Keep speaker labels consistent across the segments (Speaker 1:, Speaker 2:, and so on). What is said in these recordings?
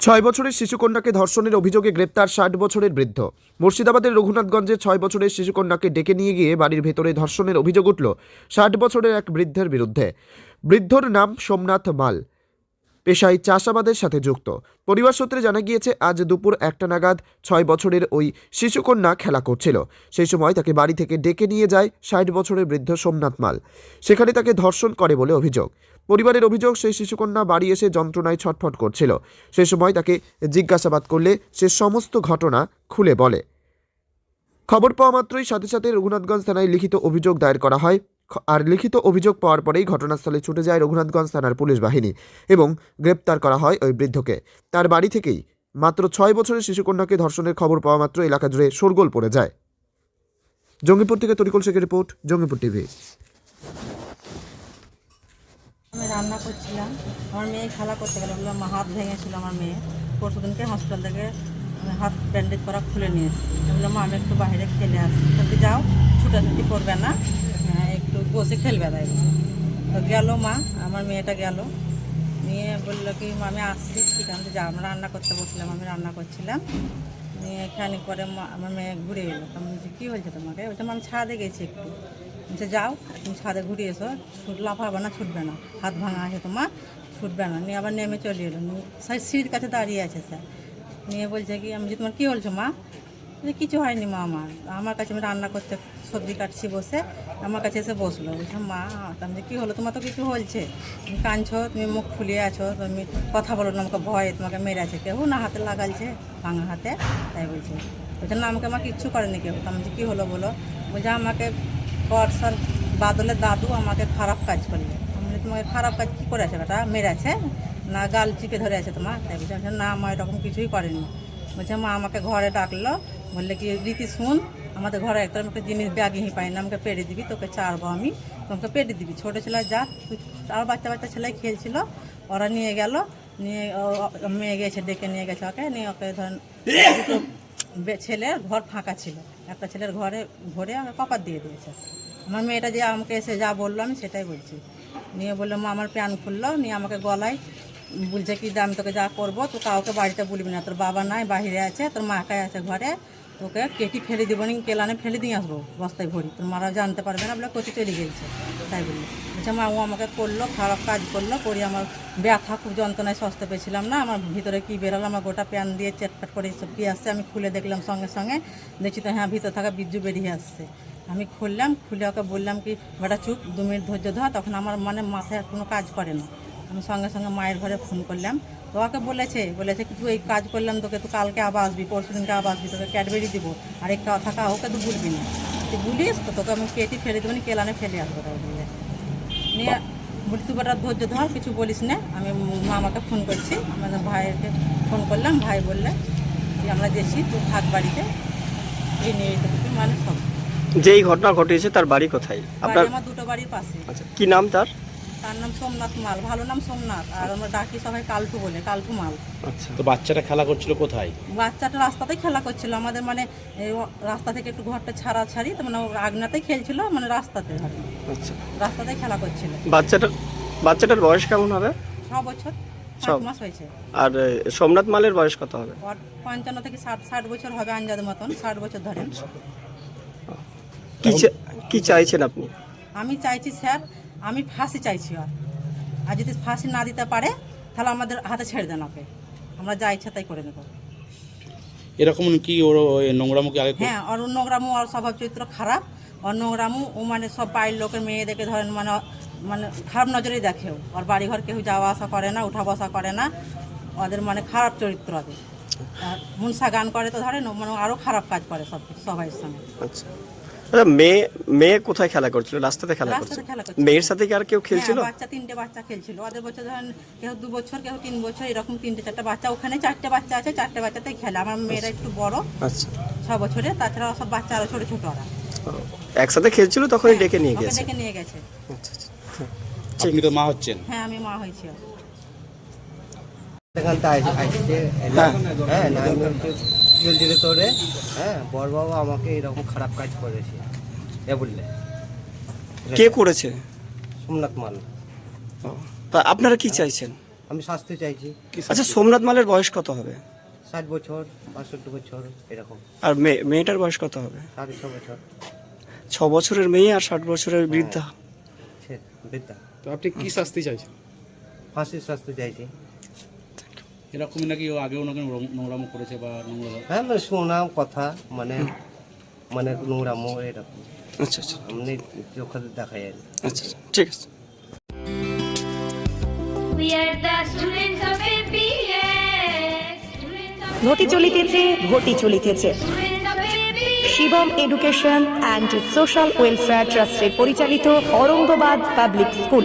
Speaker 1: ছয় বছরের শিশুকন্যাকে ধর্ষণের অভিযোগে গ্রেপ্তার ষাট বছরের বৃদ্ধ। মুর্শিদাবাদের রঘুনাথগঞ্জে ছয় বছরের শিশুকন্যাকে ডেকে নিয়ে গিয়ে বাড়ির ভেতরে ধর্ষণের অভিযোগ উঠল ষাট বছরের এক বৃদ্ধের বিরুদ্ধে। বৃদ্ধর নাম সোমনাথ মাল। পেশায় চাষাবাদের সাথে যুক্ত। পরিবার সূত্রে জানা গিয়েছে, আজ দুপুর একটা নাগাদ ছয় বছরের ওই শিশুকন্যা খেলা করছিল। সেই সময় তাকে বাড়ি থেকে ডেকে নিয়ে যায় ষাট বছরের বৃদ্ধ সোমনাথ মাল। সেখানে তাকে ধর্ষণ করে বলে অভিযোগ। পরিবারের অভিযোগ, সেই শিশুকন্যা বাড়ি এসে যন্ত্রণায় ছটফট করছিল। সেই সময় তাকে জিজ্ঞাসাবাদ করলে সে সমস্ত ঘটনা খুলে বলে। খবর পাওয়া মাত্রই সাথে সাথে রঘুনাথগঞ্জ থানায় লিখিত অভিযোগ দায়ের করা হয়। আর লিখিত অভিযোগ পাওয়ার পরেই ঘটনাস্থলে ছুটে যায় রঘুনাথগঞ্জ থানার পুলিশ বাহিনী এবং গ্রেপ্তার করা হয় ওই বৃদ্ধকে। তার বাড়ি থেকেই মাত্র ছয় বছরের শিশুকন্যাকে ধর্ষণের খবর পাওয়া মাত্র এলাকা জুড়ে শোরগোল পড়ে যায়। জঙ্গিপুর থেকে তরিকুল শেখের রিপোর্ট, জঙ্গিপুর টিভি।
Speaker 2: আমি রান্না করছিলাম। আমার মেয়ে খেলা করতে গেল। বললাম হাত ভেঙেছিল আমার মেয়ে। পরশু দিনকে হসপিটাল থেকে হাত ব্যান্ডেজ করা খুলে নিয়ে বললাম আমি একটু বাইরে খেলে আসছি তুমি যাও, ছুটাছুটি করবে না। একটু বসে খেলবে তাই তো গেল মা আমার মেয়েটা গেল। নিয়ে বলল কি আমি আসছি ঠিক আছে যাও আমরা রান্না করতে বসলাম আমি রান্না করছিলাম। নিয়ে খানিক পরে আমার মেয়ে ঘুরে এলো। আমি বলছি, কী হয়েছে তোমাকে? "মা, আমি ছাদে গেছি একটু। বলছে যাও তুমি ছাদে ঘুরে এসো লাফাবে না ছুটবে না। হাত ভাঙা আছে তোমার ছুটবে না। নিয়ে আবার নেমে চলে এলো। সেই সিঁড়ির কাছে দাঁড়িয়ে আছে স্যার। নিয়ে বলছে কি আমি যে তোমার কী বলছো মা? বলছে, কিছু হয়নি মা আমার। আমার কাছে আমি রান্না করতে সবজি কাটছি বসে আমার কাছে এসে বসল। বলছে মা আমি যে, কী হলো? তোমার তো কিছু হলছে। তুমি কাঁদছো তুমি মুখ ফুলিয়ে আছো তুমি কথা বলো না আমাকে ভয়ে তোমাকে মেরে আছে কেউ। না হাতে লাগালছে ভাঙা হাতে। তাই বলছে। বলছে না আমাকে আমার কিচ্ছু করেনি কেউ। তা আমি যে, কী হলো বলো? বলছে আমাকে বর্ষার বাদলের দাদু আমাকে খারাপ কাজ করলে। আমি তোমাকে খারাপ কাজ কী করে আছে বেটা? মেরেছে? না গাল চিপে ধরে আছে তোমার? তাই বলছে না মা এরকম কিছুই করেনি। বলছে মা আমাকে ঘরে ডাকলো বললে কি, রীতি, শুন, আমাদের ঘরে একটা একটা জিনিস ব্যাগই পাই না, আমাকে পেড়ে দিবি, তোকে চারবো আমি, তোমাকে পেড়ে দিবি। ছোটো ছেলে যা আর বাচ্চা বাচ্চা ছেলে খেলছিল, ওরা নিয়ে গেল, নিয়ে মেয়ে গেছে, ডেকে নিয়ে গেছে ওকে, নিয়ে ওকে দুটো ছেলের ঘর ফাঁকা ছিল। একটা ছেলের ঘরে ভরে আমাকে কপার দিয়ে দিয়েছে। আমার মেয়েটা যে আমাকে এসে যা বলল আমি সেটাই বলছি। নিয়ে বলল, মা, আমার প্যান খুললো, নিয়ে আমাকে গলায় বলছে কি আমি তোকে যা করব তো কাউকে বাড়িতে বলবি না, তোর বাবা নাই বাইরে আছে, তোর মা একাই আছে ঘরে তোকে কেটি ফেলে দিব নি, কেলানে ফেলে দিয়ে আসব, বস্তায় ভরি। তোর মারা জানতে পারবে না বলে কোথায় চলে গেছে তাই বলল বলছে, মা, ও আমাকে করল, খারাপ কাজ করল, করে আমার ব্যথা, খুব যন্ত্রণায় সস্তে পেয়েছিলাম না, আমার ভিতরে কি বেরোলো, আমার গোটা প্যান দিয়ে চেটপাট করে সব কি আসছে, আমি খুলে দেখলাম সঙ্গে সঙ্গে, দেখছি তো হ্যাঁ ভিতরে থাকা বিজ্জু বেরিয়ে আসছে। আমি খুললাম, খুলে ওকে বললাম কি, বেটা চুপ, দু মিনিট ধৈর্য ধর, তখন আমার মানে মাথায় কোনো কাজ করে না। আমি সঙ্গে সঙ্গে মায়ের ঘরে ফোন করলাম। তো ওকে বলেছে বলেছে কি তুই এই কাজ করলাম তোকে তো কালকে আবার আসবি পরশু দিনকে আবার আসবি তোকে ক্যাডবেরি দিব। আর এই থাকা ওকে তো ভুলবি না। তুই বলিস তো তোকে আমি কেটে ফেলে দেবো নি কেলানে ফেলে আসব তাই নিয়ে বলি তুই বেটা ধৈর্য ধর কিছু বলিস না। আমি মামাকে ফোন করছি আমাদের ভাইকে ফোন করলাম ভাই বললে যে আমরা যেছি তুই থাক বাড়িতে এই নিয়ে পারবি মানে সব।
Speaker 3: যেই ঘটনা ঘটেছে তার বাড়ি কোথায়? আপনার
Speaker 2: আমার দুটো বাড়ির পাশে।
Speaker 3: আচ্ছা কি নাম তার?
Speaker 2: তার নাম সোমনাথ মাল ভালো নাম সোমনাথ আর আমরা ডাকি সবাই কালটু বলে কালটু মাল।
Speaker 3: আচ্ছা।
Speaker 4: তো বাচ্চাটা খেলা করছিল কোথায়?
Speaker 2: বাচ্চাটা রাস্তাতেই খেলা করছিল আমাদের মানে এই ও- রাস্তা থেকে একটু ঘরটা ছাড়া ছাড়ি তো মানে ও আগনাতেই খেলছিল মানে রাস্তাতে আর কি।
Speaker 3: আচ্ছা।
Speaker 2: রাস্তাতেই খেলা করছিল।
Speaker 3: বাচ্চাটার বাচ্চাটার বয়স কেমন হবে?
Speaker 2: ছ বছর
Speaker 3: ছ।
Speaker 2: মাস হয়েছে।
Speaker 3: আর এ, সোমনাথ মালের বয়স কত হবে?
Speaker 2: ওর পঞ্চান্ন থেকে ষাট ষাট বছর হবে আঞ্জাদ মতন ষাট বছর ধরেন
Speaker 3: কি চা- কি চাইছেন আপনি?
Speaker 2: আমি চাইছি স্যার আমি ফাঁসি চাইছি আর। আর যদি ফাঁসি না দিতে পারে তাহলে আমাদের হাতে ছেড়ে দেন ওকে। আমরা যা ইচ্ছা তাই করে নেব।
Speaker 4: এরকম কি ওর ওই নোংরামুখী আগে
Speaker 2: হ্যাঁ আর নোংরামু আর স্বভাব চরিত্র খারাপ। ওর নোংরামু ও মানে সব বাড়ির লোকের মেয়েদেরকে ধরেন মানে মানে খারাপ নজরেই দেখেও আর বাড়িঘর কেউ যাওয়া আসা করে না উঠা বসা করে না। ওদের মানে খারাপ চরিত্র ওদের। আর মুনসা গান করে তো ধরেন মানে আরও খারাপ কাজ করে সব কিছু সবাই সঙ্গে।
Speaker 3: আচ্ছা। আচ্ছা, মেয়ে মেয়ে কোথায় খেলা করছিল? রাস্তাতে খেলা করছিল?
Speaker 2: খেলা
Speaker 3: মেয়ের সাথে কি আর কেউ খেলছিল?
Speaker 2: হ্যাঁ, বাচ্চা তিনটে বাচ্চা খেলছিল। ওদের বছর ধরেন কেউ দু বছর কেউ তিন বছর এরকম তিনটে চারটে বাচ্চা। ওখানে চারটে বাচ্চা আছে চারটে বাচ্চাতেই খেলে। আমার মেয়েরা একটু বড়
Speaker 3: আচ্ছা।
Speaker 2: ছ বছরে তাছাড়া সব বাচ্চা আরও ছোটো ছোটো ওরা।
Speaker 3: একসাথে খেলছিল তখনই ডেকে নিয়ে গেছে?
Speaker 2: ডেকে নিয়ে গেছে।
Speaker 3: আচ্ছা আচ্ছা। হ্যাঁ।
Speaker 4: আপনি তো মা হচ্ছেন।
Speaker 2: হ্যাঁ আমি মা হয়েছি।
Speaker 5: এখানটা আস- আসছে হ্যাঁ। না আমি বলছি জলদি রে তোরে হ্যাঁ বড় বাবা আমাকে এরকম খারাপ কাজ করেছে। এ বললে।
Speaker 3: কে করেছে?
Speaker 5: সোমনাথ মাল।
Speaker 3: ও, তা আপনারা কি চাইছেন?
Speaker 5: আমি শাস্তি চাইছি।
Speaker 3: আচ্ছা সোমনাথ মালের বয়স কত হবে?
Speaker 5: ষাট বছর বাষট্টি বছর এরকম।
Speaker 3: আর মেয়ে মেয়েটার বয়স কত হবে?
Speaker 5: সাড়ে ছ বছর।
Speaker 3: ছ বছরের মেয়ে আর ষাট বছরের বৃদ্ধা।
Speaker 5: সে বৃদ্ধা।
Speaker 6: তো আপনি কি শাস্তি চাইছেন?
Speaker 5: ফাঁসির শাস্তি চাইছি।
Speaker 4: এরকমই নাকি ও আগেও নাকি নোংরামো করেছে বা নোংরা
Speaker 5: হ্যাঁ? মানে শোনাম কথা মানে মানে নোংরামো এরকম।
Speaker 3: আচ্ছা আচ্ছা।
Speaker 5: এমনি চোখে দেখা যায়
Speaker 3: আচ্ছা আচ্ছা। ঠিক আছে।
Speaker 7: ঘটি চলিতেছে ঘটি চলিতেছে. Shivam education and social welfare ট্রাস্টের পরিচালিত অরঙ্গবাদ পাবলিক স্কুল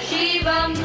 Speaker 8: Shivam